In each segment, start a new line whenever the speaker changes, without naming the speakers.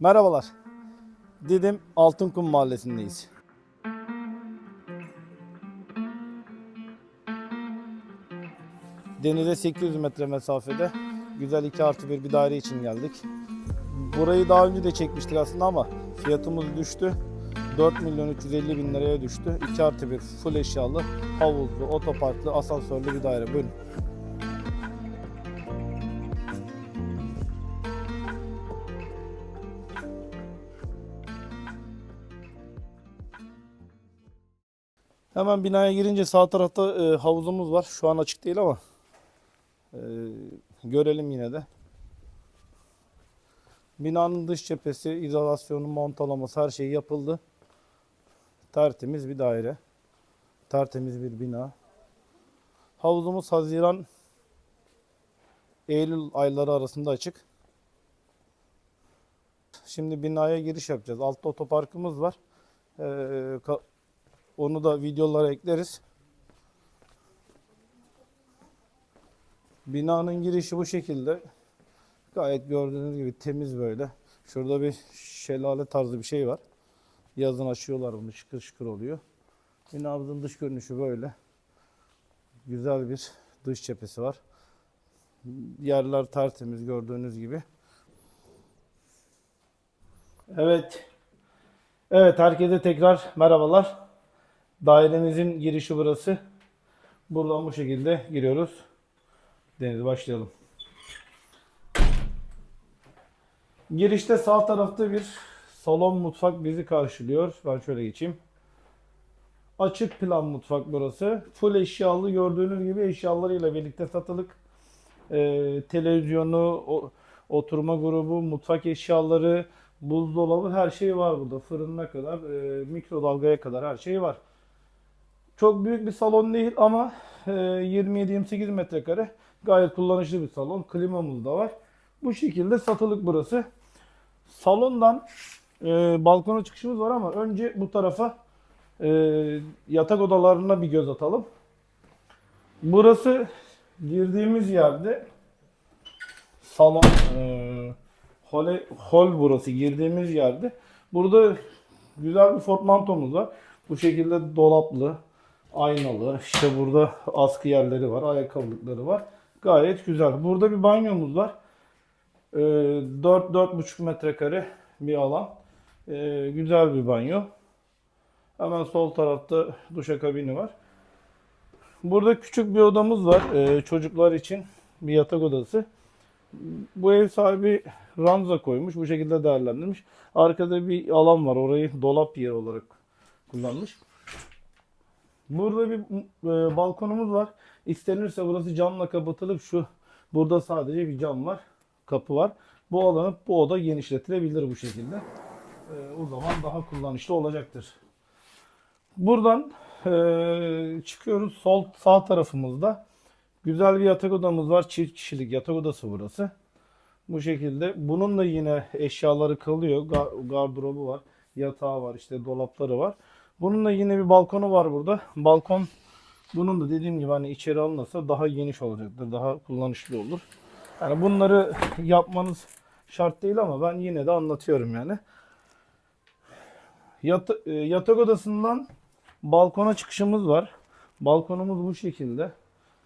Merhabalar. Didim Altınkum Mahallesi'ndeyiz. Denize 800 metre mesafede güzel 2 artı 1 bir daire için geldik. Burayı daha önce de çekmiştik aslında ama fiyatımız düştü. 4 milyon 350 bin liraya düştü. 2 artı 1 full eşyalı, havuzlu, otoparklı, asansörlü bir daire. Buyurun. Hemen binaya girince sağ tarafta e, havuzumuz var. Şu an açık değil ama e, görelim yine de. Binanın dış cephesi, izolasyonu, montalaması her şey yapıldı. Tertemiz bir daire. Tertemiz bir bina. Havuzumuz Haziran Eylül ayları arasında açık. Şimdi binaya giriş yapacağız. Altta otoparkımız var. Ee, onu da videolara ekleriz. Binanın girişi bu şekilde. Gayet gördüğünüz gibi temiz böyle. Şurada bir şelale tarzı bir şey var. Yazın açıyorlar bunu şıkır şıkır oluyor. Binamızın dış görünüşü böyle. Güzel bir dış cephesi var. Yerler tertemiz gördüğünüz gibi. Evet. Evet herkese tekrar merhabalar. Dairemizin girişi burası. Buradan bu şekilde giriyoruz. Deniz başlayalım. Girişte sağ tarafta bir salon mutfak bizi karşılıyor. Ben şöyle geçeyim. Açık plan mutfak burası. Full eşyalı gördüğünüz gibi eşyalarıyla birlikte satılık. Ee, televizyonu, o- oturma grubu, mutfak eşyaları, buzdolabı her şey var burada. Fırınına kadar, e, mikrodalgaya kadar her şey var. Çok büyük bir salon değil ama e, 27-28 metrekare gayet kullanışlı bir salon. Klimamız da var. Bu şekilde satılık burası. Salondan e, balkona çıkışımız var ama önce bu tarafa e, yatak odalarına bir göz atalım. Burası girdiğimiz yerde salon e, hole, hol burası girdiğimiz yerde. Burada güzel bir portmantomuz var. Bu şekilde dolaplı, aynalı. İşte burada askı yerleri var, ayakkabılıkları var. Gayet güzel. Burada bir banyomuz var. Ee, 4-4,5 metrekare bir alan. Ee, güzel bir banyo. Hemen sol tarafta duşakabini var. Burada küçük bir odamız var. ee, çocuklar için bir yatak odası. Bu ev sahibi ranza koymuş. Bu şekilde değerlendirmiş. Arkada bir alan var. Orayı dolap yeri olarak kullanmış. Burada bir e, balkonumuz var. İstenirse burası camla kapatılıp şu burada sadece bir cam var. Kapı var. Bu alanı bu oda genişletilebilir bu şekilde. E, o zaman daha kullanışlı olacaktır. Buradan e, çıkıyoruz. Sol sağ tarafımızda güzel bir yatak odamız var. Çift kişilik yatak odası burası. Bu şekilde. Bunun da yine eşyaları kalıyor. Gar- gardırobu var. Yatağı var. işte dolapları var. Bunun da yine bir balkonu var burada. Balkon bunun da dediğim gibi hani içeri alınırsa daha geniş olacaktır. Daha kullanışlı olur. Yani bunları yapmanız şart değil ama ben yine de anlatıyorum yani. Yata- e, yatak odasından balkona çıkışımız var. Balkonumuz bu şekilde.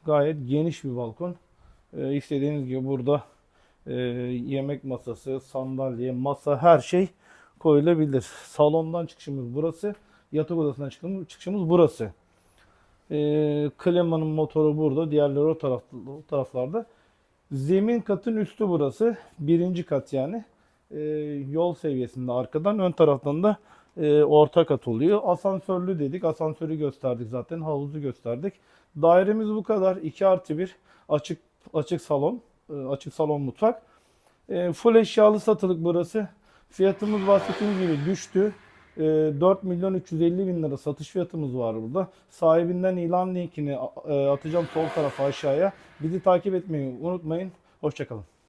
Gayet geniş bir balkon. Ee, istediğiniz gibi burada e, yemek masası, sandalye, masa her şey koyulabilir. Salondan çıkışımız burası. Yatak odasından çıkışımız, çıkışımız burası. Ee, klimanın motoru burada. Diğerleri o, taraf, o taraflarda. Zemin katın üstü burası. Birinci kat yani. Ee, yol seviyesinde arkadan. Ön taraftan da e, orta kat oluyor. Asansörlü dedik. Asansörü gösterdik zaten. Havuzu gösterdik. Dairemiz bu kadar. 2 artı 1. Açık açık salon. e, Açık salon mutfak. E, full eşyalı satılık burası. Fiyatımız bahsettiğim gibi düştü. E, 4 milyon 350 bin lira satış fiyatımız var burada. Sahibinden ilan linkini e, atacağım sol tarafa aşağıya. Bizi takip etmeyi unutmayın. Hoşçakalın.